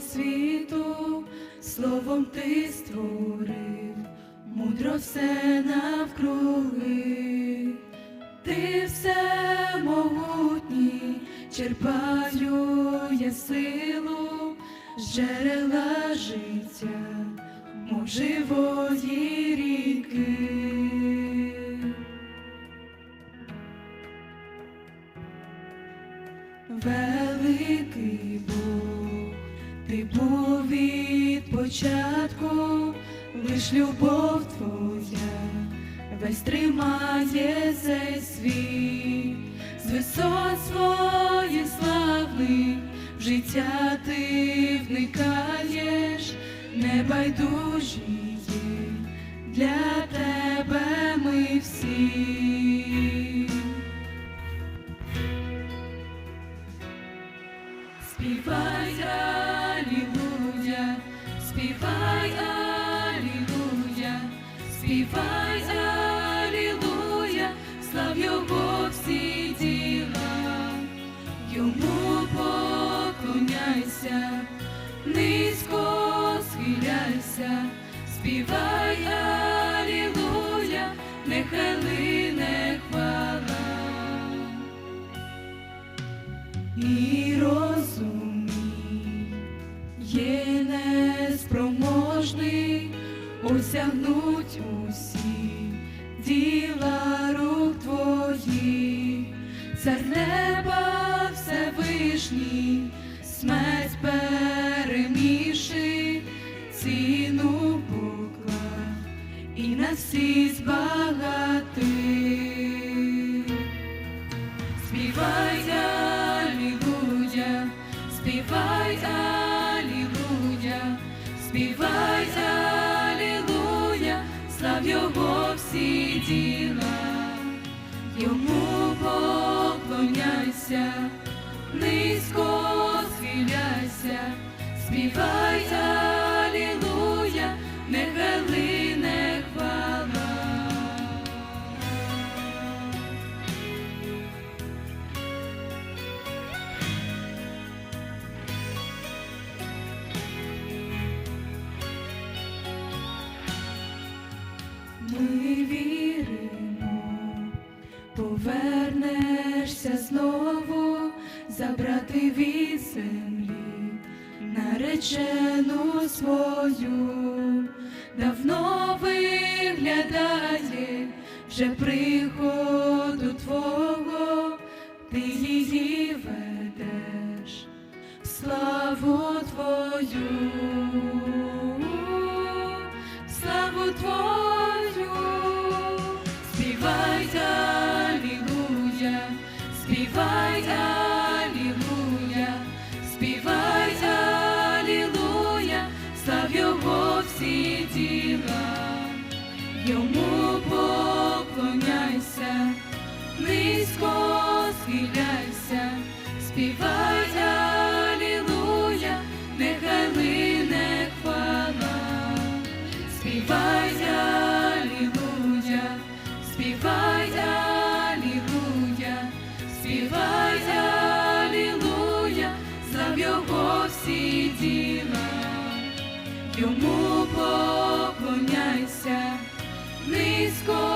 світу, словом ти створив, мудро все навкруги, ти все могутній, черпаю я силу з життя, мов живої ріки. Великий був від початку, лиш любов твоя, весь тримає цей світ, з висот своєї слави в життя ти вникаєш, небайдужі є для тебе ми всі. Співай співай Алілуя, слав Його всі діла, йому поклоняйся, низько схиляйся, співай Алілуя, нехай лине хвала. І розумій, є неспроможний осягнуть усі діла рук твоїх, цар неба Всевишній, смерть переміши, ціну поклав і на всі збагати. Співай Його всі діла, йому поклоняйся, низько схиляйся, співай знову, забрати від землі наречену свою, давно виглядає вже приходу твого, ти її ведеш в славу твою, в славу твою, співай низько схиляйся, співай, Алілуя, нехай лине хвала, співай, Алілуя, співай, Алілуя, співай, Алілуя, за його всі діла, йому поклоняйся, низько.